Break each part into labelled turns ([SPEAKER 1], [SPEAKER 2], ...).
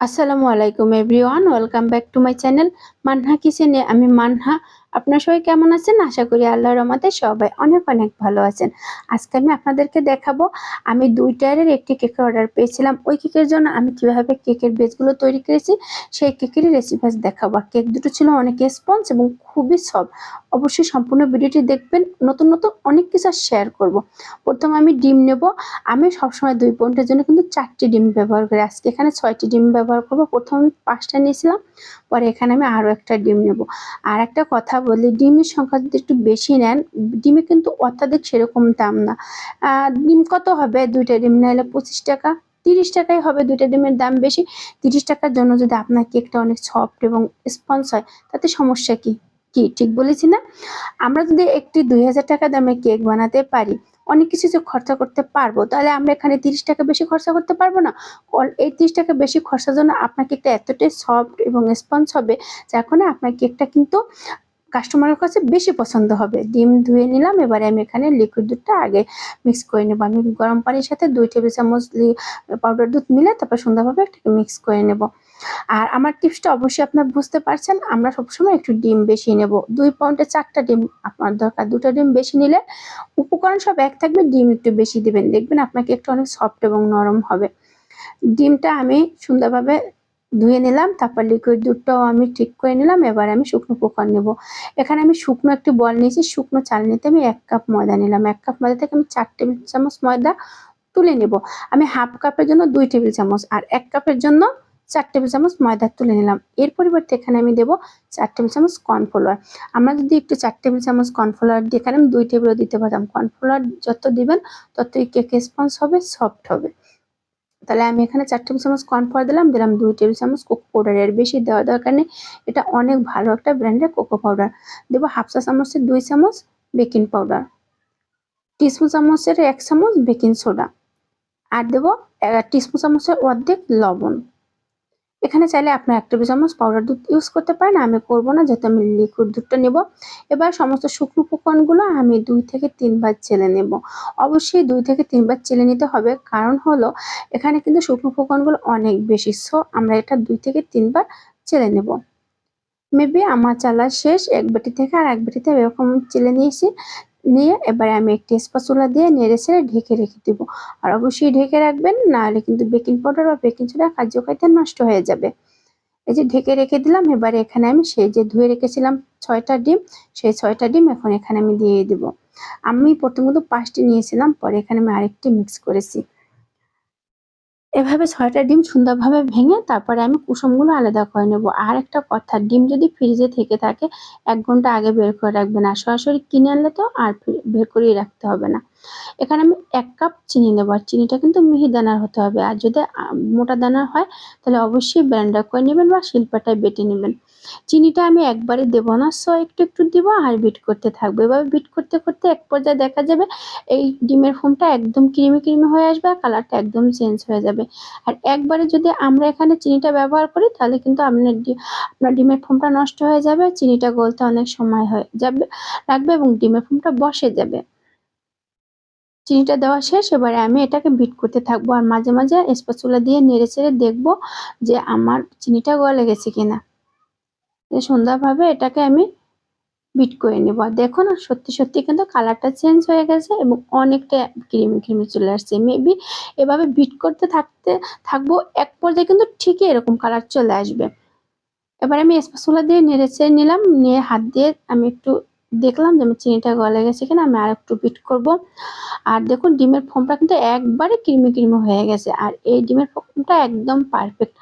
[SPEAKER 1] আসসালামু আলাইকুম everyone welcome back to my channel Manna কিচেনে আমি মানহা আপনার সবাই কেমন আছেন? আশা করি আল্লাহর রহমতে সবাই অনেক অনেক ভালো আছেন। আজকে আমি আপনাদেরকে দেখাবো, আমি দুই টায়ারের একটি কেকের অর্ডার পেয়েছিলাম। ওই কেকের জন্য আমি কীভাবে কেকের বেসগুলো তৈরি করেছি, সেই কেকের রেসিপি দেখাবো। কেক দুটো ছিল অনেক স্পঞ্জ এবং খুবই সফট অবশ্যই সম্পূর্ণ ভিডিওটি দেখবেন, নতুন নতুন অনেক কিছু শেয়ার করব। প্রথমে আমি ডিম নেব। আমি সবসময় দুই পয়েন্টের জন্য কিন্তু চারটি ডিম ব্যবহার করি। আজকে এখানে ছয়টি ডিম ব্যবহার করব। প্রথমে আমি পাঁচটা নিয়েছিলাম, পরে এখানে আমি আরও একটা ডিম নেব। আর একটা কথা বলি, ডিমের সংখ্যা যদি একটু বেশি নেন, ডিমে কিন্তু অত্যাধিক সেরকম দাম না। ডিম কত হবে? দুইটা ডিম নিলে পঁচিশ টাকা। তিরিশ টাকাই হবে দুইটা ডিমের দাম বেশি। তিরিশ টাকার জন্য যদি আপনার কেকটা অনেক সফট এবং স্পঞ্জ হয়, তাতে সমস্যা কি? কি, ঠিক বলেছি না? আমরা যদি একটি দুই হাজার টাকা দামে কেক বানাতে পারি, অনেক কিছু যে খরচা করতে পারব, তাহলে আমরা এখানে তিরিশ টাকা বেশি খরচা করতে পারব না? এই তিরিশ টাকা বেশি খরচার জন্য আপনার কেকটা এতটাই সফট এবং স্পঞ্জ হবে, যার কারণে আপনার কেকটা কিন্তু কাস্টমারের কাছে বেশি পছন্দ হবে। ডিম ধুয়ে নিলাম, এবারে আমি এখানে লিকুইড দুধটা আগে মিক্স করে নেব। আমি গরম পানির সাথে দুই টেবিল চামচ পাউডার দুধ মিলে তারপর সুন্দরভাবে একটাকে মিক্স করে নেব। আর আমার টিপসটা অবশ্যই আপনার বুঝতে পারছেন, আমরা সবসময় একটু ডিম বেশি নেব। দুই পাউন্ডে চারটা ডিম আপনার দরকার। দুটো ডিম বেশি নিলে উপকরণ সব এক থাকবে, ডিম একটু বেশি দেবেন। দেখবেন আপনাকে একটু অনেক সফট এবং নরম হবে। ডিমটা আমি সুন্দরভাবে ধুয়ে নিলাম, তারপর লিকুইড দুধটাও আমি ঠিক করে নিলাম, এবার আমি শুকনো পোকার নেব। এখানে আমি শুকনো একটি বল নিয়েছি, শুকনো চাল নিতে আমি এক কাপ ময়দা নিলাম। এক কাপ ময়দা থেকে আমি চার টেবিল চামচ ময়দা তুলে নেব। আমি হাফ কাপের জন্য দুই টেবিল চামচ আর এক কাপের জন্য চার টেবিল চামচ ময়দা তুলে নিলাম। এর পরিবর্তে এখানে আমি দেবো চার টেবিল চামচ কর্নফ্লাওয়ার। আমরা যদি একটু চার টেবিল চামচ কর্নফ্লাওয়ার দিই এখানে আমি দুই টেবিলও দিতে পারতাম। কর্নফ্লাওয়ার যত দিবেন, ততই কেক স্পঞ্জ হবে, সফট হবে। তাহলে আমি এখানে চার টেবিল চামচ কর্নফ্লাওয়ার দিলাম দিলাম দুই টেবিল চামচ কোকো পাউডার এর বেশি দেওয়া দরকার নেই। এটা অনেক ভালো একটা ব্র্যান্ডের কোকো পাউডার দেবো হাফ চা চামচের দুই চামচ বেকিং পাউডার টিস্পুন চামচের এক চামচ বেকিং সোডা আর দেবো টিস্পুন চামচের অর্ধেক লবণ। এখানে চাইলে আপনার এক টেবিল চামচ পাউডার দুধ ইউজ করতে পারেন, আমি করব না যেহেতু আমি লিকুইড দুধটা নেব। এবার সমস্ত শুকনো উপকরণগুলো আমি দুই থেকে তিনবার চেলে নেব। অবশ্যই দুই থেকে তিনবার চেলে নিতে হবে, কারণ হলো এখানে কিন্তু শুকনো উপকরণগুলো অনেক বেশি সো আমরা এটা দুই থেকে তিনবার চেলে নেব। মেবি আমার চালা শেষ, এক বাটি থেকে আর এক বাটিতে এরকম চেলে নিয়েছি নিয়ে এবারে আমি একটি স্পাচুলা দিয়ে নেড়ে ছেড়ে ঢেকে রেখে দিব। আর অবশ্যই ঢেকে রাখবেন, নাহলে কিন্তু বেকিং পাউডার বা বেকিং সোডা কার্যকারিতা নষ্ট হয়ে যাবে। এই যে ঢেকে রেখে দিলাম, এবারে এখানে আমি সেই যে ধুয়ে রেখেছিলাম ছয়টা ডিম, সেই ছয়টা ডিম এখন এখানে আমি দিয়ে দিব। আমি প্রথমত পাঁচটি নিয়েছিলাম, পরে এখানে আমি আরেকটি মিক্স করেছি। এভাবে ছয়টা ডিম সুন্দরভাবে ভেঙে তারপরে আমি কুসুমগুলো আলাদা করে নেব। আর একটা কথা, ডিম যদি ফ্রিজে থেকে থাকে, এক ঘণ্টা আগে বের করে রাখবেন। আর সরাসরি কিনে আনলে তো আর বের করেই রাখতে হবে না। এখানে আমি এক কাপ চিনি নেব আর চিনিটা কিন্তু মিহি দানার হতে হবে। আর যদি মোটা দানার হয়, তাহলে অবশ্যই ব্লেন্ডার করে নেবেন বা শিল্পাটায় বেটে নেবেন। চিনিটা আমি একবারে দেবো না, সো একটু একটু দিব আর বিট করতে থাকব। এভাবে বিট করতে করতে এক পর্যায়ে দেখা যাবে, এই ডিমের ফোমটা একদম ক্রিমি ক্রিমি হয়ে আসবে আর কালারটা একদম চেঞ্জ হয়ে যাবে। আর একবারে যদি আমরা এখানে চিনিটা ব্যবহার করি, তাহলে কিন্তু আপনার আপনার ডিমের ফোমটা নষ্ট হয়ে যাবে, চিনিটা গলতে অনেক সময় হয়ে যাবে, লাগবে এবং ডিমের ফোমটা বসে যাবে। চিনিটা দেওয়া শেষ, এবারে আমি এটাকে বিট করতে থাকব আর মাঝে মাঝে স্পাচুলা দিয়ে নেড়ে চেড়ে দেখব যে আমার চিনিটা গলে গেছে কিনা। সুন্দরভাবে এটাকে আমি বিট করে নেব। আর দেখো না, সত্যি সত্যি কিন্তু কালারটা চেঞ্জ হয়ে গেছে এবং অনেকটা ক্রিমি ক্রিমি চলে আসছে। মেবি এভাবে বিট করতে থাকতে, থাকব এক পর্যায়ে কিন্তু ঠিকই এরকম কালার চলে আসবে। এবার আমি স্পাসুলা দিয়ে নেড়ে চেড়ে নিলাম, নিয়ে হাত দিয়ে আমি একটু দেখলাম যে আমি চিনিটা গলে গেছে কিনা, আমি আর একটু বিট করব। আর দেখুন, ডিমের ফোমটা কিন্তু একবারে ক্রিমি ক্রিমি হয়ে গেছে, আর এই ডিমের ফোমটা একদম পারফেক্ট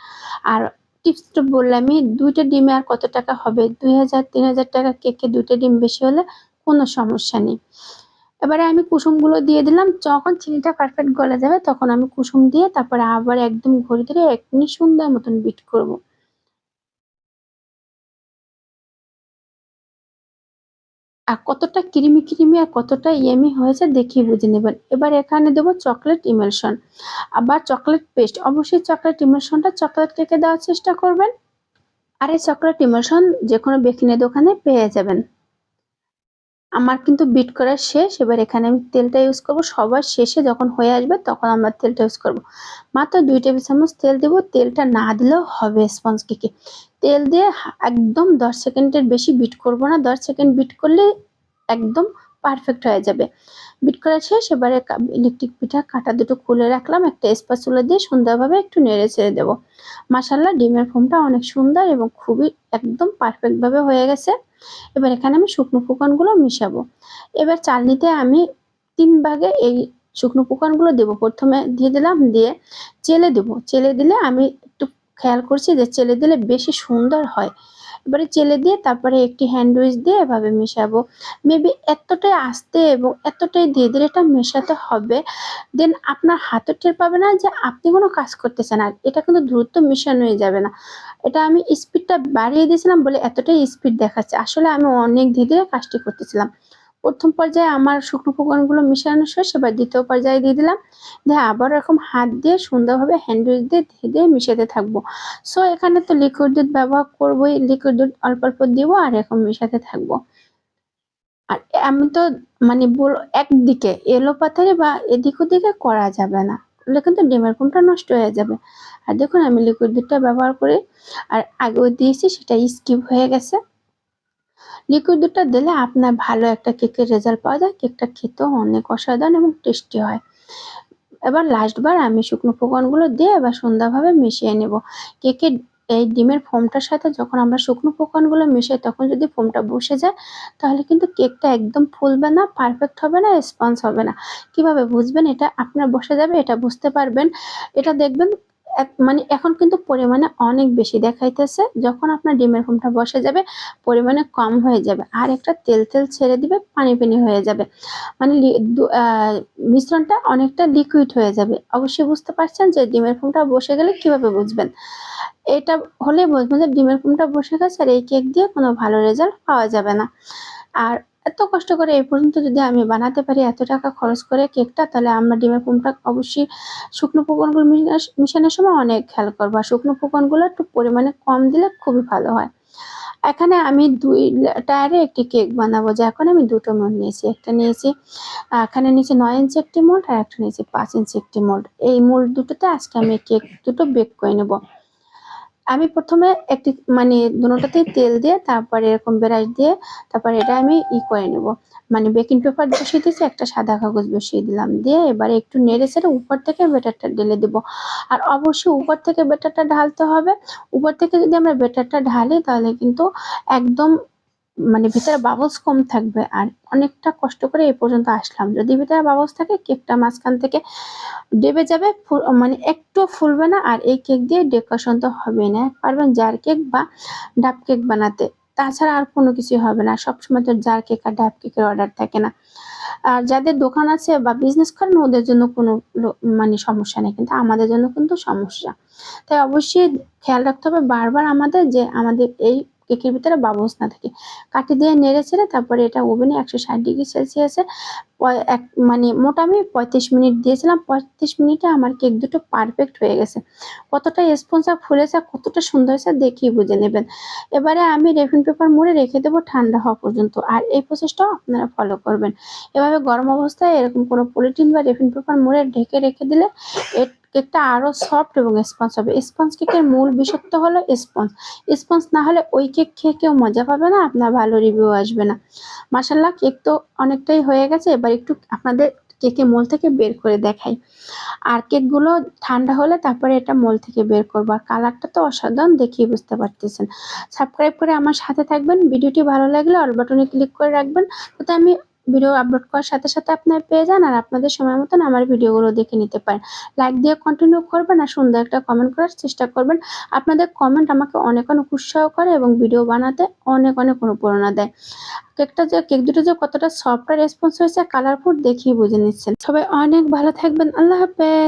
[SPEAKER 1] আর টিপসটা বললামই, দুইটা ডিমে আর কত টাকা হবে? দুই হাজার, তিন হাজার টাকা কেকে দুইটা ডিম বেশি হলে কোনো সমস্যা নেই। এবারে আমি কুসুমগুলো দিয়ে দিলাম, যখন চিনিটা পারফেক্ট গলে যাবে তখন আমি কুসুম দিয়ে তারপরে আবার একদম ঘড়ি ধরে এক মিনিট সুন্দর মতন বিট করব। আর কতটা ক্রিমি ক্রিমি আর কতটা ইয়েমি হয়েছে দেখিয়ে বুঝে নেবেন। এবার এখানে দেবো চকলেট ইমেলশন। আবার চকলেট পেস্ট। অবশ্যই চকলেট ইমেলশনটা চকলেট কেকে দেওয়ার চেষ্টা করবেন। আর এই চকলেট ইমেলশন যে কোনো বেকিংয়ের দোকানে পেয়ে যাবেন। আমার কিন্তু বিট করা শেষ, এবার এখানে আমি তেলটা ইউজ করব। সবার শেষে যখন হয়ে আসবে তখন আমরা তেলটা ইউজ করব। মাত্র দুই টেবিল চামচ তেল দেব। তেলটা না দিলেও হবে স্পঞ্জ কেকে তেল দিয়ে একদম দশ সেকেন্ডের বেশি বিট করব না। দশ সেকেন্ড বিট করলে একদম পারফেক্ট হয়ে যাবে। বিট করা শেষ, এবারে ইলেকট্রিক পিঠা, কাটা দুটো খুলে রাখলাম, একটা স্পাচুলা দিয়ে সুন্দরভাবে একটু নেড়ে ছেড়ে দেবো। মাসাল্লাহ ডিমের ফোমটা অনেক সুন্দর এবং খুবই একদম পারফেক্টভাবে হয়ে গেছে। এবার এখানে আমি শুকনো ফুকানগুলো মিশাবো। এবার চালনিতে আমি তিন ভাগে এই শুকনো ফুকানগুলো দেবো। প্রথমে দিয়ে দিলাম, দিয়ে চেলে দেবো। চেলে দিলে আমি একটু খেয়াল করছি যে, চেলে দিলে বেশি সুন্দর হয়। এবারে চেলে দিয়ে তারপরে একটি হ্যান্ডউইচ দিয়ে এভাবে মেশাবো। মেবি এতটাই আস্তে এবং এতটাই ধীরে ধীরে এটা মেশাতে হবে। দেন আপনার হাতও টের পাবে না যে আপনি কোনো কাজ করতেছেন আর এটা কিন্তু দ্রুত মেশানো হয়ে যাবে না। এটা আমি স্পিডটা বাড়িয়ে দিয়েছিলাম বলে এতটাই স্পিড দেখাচ্ছে। আসলে আমি অনেক ধীরে ধীরে কাজটি করতেছিলাম। প্রথম পর্যায়ে আমার শুকনো উপকরণগুলো মিশানো শেষ, এবার দ্বিতীয় পর্যায়ে দিয়ে দিলাম। দিয়ে আবার এরকম হাত দিয়ে সুন্দরভাবে হ্যান্ডউইচ দিয়ে ধীরে ধীরে মিশাতে থাকব। সো এখানে তো লিকুইড দুধ ব্যবহার করবোই লিকুইড দুধ অল্প অল্প দিব আর এরকম মিশাতে থাকব। আর আমি তো মানে বল, একদিকে এলো পাথারে বা এদিক ওদিকে করা যাবে না। করলে কিন্তু ডিমের কুমটা নষ্ট হয়ে যাবে। আর দেখুন আমি লিকুইড দুধটা ব্যবহার করি, আর আগেও দিয়েছি, সেটা স্কিপ হয়ে গেছে। লিকুইড দিলে আপনার ভালো একটা কেকের রেজাল্ট পাওয়া যায়। কেকটা খেতেও অনেক অসাধারণ এবং টেস্টি হয়। এবার লাস্টবার আমি শুকনো উপকরণগুলো দিয়ে এবার সুন্দরভাবে মিশিয়ে নেব। কেকের এই ডিমের ফোমটার সাথে যখন আমরা শুকনো উপকরণগুলো মিশাই, তখন যদি ফোমটা বসে যায়, তাহলে কিন্তু কেকটা একদম ফুলবে না পারফেক্ট হবে না স্পঞ্জ হবে না। কীভাবে বুঝবেন? এটা আপনার বসে যাবে, এটা বুঝতে পারবেন। এটা দেখবেন মানে এখন কিন্তু পরিমাণে অনেক বেশি দেখাইতেছে। যখন আপনার ডিমের ফোমটা বসে যাবে, পরিমাণে কম হয়ে যাবে আর একটা তেল তেল ছেড়ে দিবে, পানি পানি হয়ে যাবে। মানে মিশ্রণটা অনেকটা লিকুইড হয়ে যাবে। অবশ্যই বুঝতে পারছেন যে ডিমের ফোমটা বসে গেলে কীভাবে বুঝবেন? এটা হলে বুঝবেন যে ডিমের ফোমটা বসে গেছে আর এই কেক দিয়ে কোনো ভালো রেজাল্ট পাওয়া যাবে না। আর এত কষ্ট করে এই পর্যন্ত যদি আমি বানাতে পারি এত টাকা খরচ করে কেকটা, তাহলে আমরা ডিমের ফোমটা অবশ্যই শুকনো উপকরণগুলো মিশানোর সময় অনেক খেয়াল করব। আর শুকনো উপকরণগুলো একটু পরিমাণে কম দিলে খুবই ভালো হয়। এখানে আমি দুই টায়ারে একটি কেক বানাবো, যে এখন আমি দুটো মোল্ড নিয়েছি। একটা নিয়েছি এখানে নিয়েছি নয় ইঞ্চি একটি মোল্ড আর একটা নিয়েছি পাঁচ ইঞ্চি একটি মোল্ড এই মোল্ড দুটোতে আজকে আমি কেক দুটো বেক করে নেব। আমি প্রথমে একটি মানে দুটাতে তেল দিয়ে, তারপরে এরকম ব্রাশ দিয়ে, তারপরে এটা আমি ই করে নেব। মানে বেকিং পেপার বসিয়ে দিয়েছি, একটা সাদা কাগজ বসিয়ে দিলাম দিয়ে এবারে একটু নেড়ে সেড়ে উপর থেকে বেটারটা ঢেলে দেবো। আর অবশ্যই উপর থেকে বেটারটা ঢালতে হবে। উপর থেকে যদি আমরা বেটারটা ঢালি তাহলে কিন্তু একদম মানে ভিতরে বাবলস কম থাকবে আর অনেকটা কষ্ট করে এই পর্যন্ত আসলাম। যদি ভিতরে বাবলস থাকে, কেকটা মাঝখান থেকে ডেবে যাবে মানে একটু ফুলবে না আর এই কেক দিয়ে ডেকোরেশন তো হবে না। পারবেন জার কেক বা ডাব কেক বানাতে। তাছাড়া আর কোনো কিছুই হবে না। সবসময় তো জার কেক আর ডাব কেকের অর্ডার থাকে না। আর যাদের দোকান আছে বা বিজনেস করেন, ওদের জন্য কোনো মানে সমস্যা নেই। কিন্তু আমাদের জন্য কিন্তু সমস্যা। তাই অবশ্যই খেয়াল রাখতে হবে বারবার আমাদের যে আমাদের এই কেকের ভিতরে বাবলস না থাকে। কাঠি দিয়ে নেড়ে ছেড়ে তারপরে এটা ওভেনে একশো ষাট ডিগ্রি সেলসিয়াসে এক মানে মোটা আমি পঁয়ত্রিশ মিনিট দিয়েছিলাম, পঁয়ত্রিশ মিনিটে আমার কেক দুটো পারফেক্ট হয়ে গেছে। কতটা স্পঞ্জ স্পঞ্জা ফুলেছে কতটা সুন্দর হয়েছে দেখেই বুঝে নেবেন। এবারে আমি রেফিন পেপার মুড়ে রেখে দেবো ঠান্ডা হওয়া পর্যন্ত, আর এই প্রসেসটাও আপনারা ফলো করবেন। এভাবে গরম অবস্থায় এরকম কোনো পলিথিন বা রেফিন পেপার মুড়ে ঢেকে রেখে দিলে এর কেকটা আরও সফট এবং স্পঞ্জ হবে। স্পঞ্জ কেকের মূল বিষত্ব হলো স্পঞ্জ স্পঞ্জ না হলে ওই কেক খেয়ে কেউ মজা পাবে না, আপনার ভালো রিভিউ আসবে না। মাসাল্লাহ কেক তো অনেকটাই হয়ে গেছে, এবার একটু আপনাদের কেকে মোল থেকে বের করে দেখাই। আর কেকগুলো ঠান্ডা হলে তারপরে এটা মোল থেকে বের করব। আর কালারটা তো অসাধারণ দেখিয়ে বুঝতে পারতেছেন। সাবস্ক্রাইব করে আমার সাথে থাকবেন। ভিডিওটি ভালো লাগলে অল বাটনে ক্লিক করে রাখবেন। তাতে আমি ভিডিও আপলোড করার সাথে সাথে আপনার পেয়ে যান আর আপনাদের সময় মতন আমার ভিডিওগুলো দেখে নিতে পারেন। লাইক দিয়ে কন্টিনিউ করবেন আর সুন্দর একটা কমেন্ট করার চেষ্টা করবেন। আপনাদের কমেন্ট আমাকে অনেক অনেক উৎসাহ করে এবং ভিডিও বানাতে অনেক অনেক অনুপ্রেরণা দেয়। কেকটা যে, কেক দুটো যে কতটা সফট রেসপন্স হয়েছে কালারফুল দেখিয়ে বুঝে নিচ্ছেন। সবাই অনেক ভালো থাকবেন। আল্লাহ হাফেজ।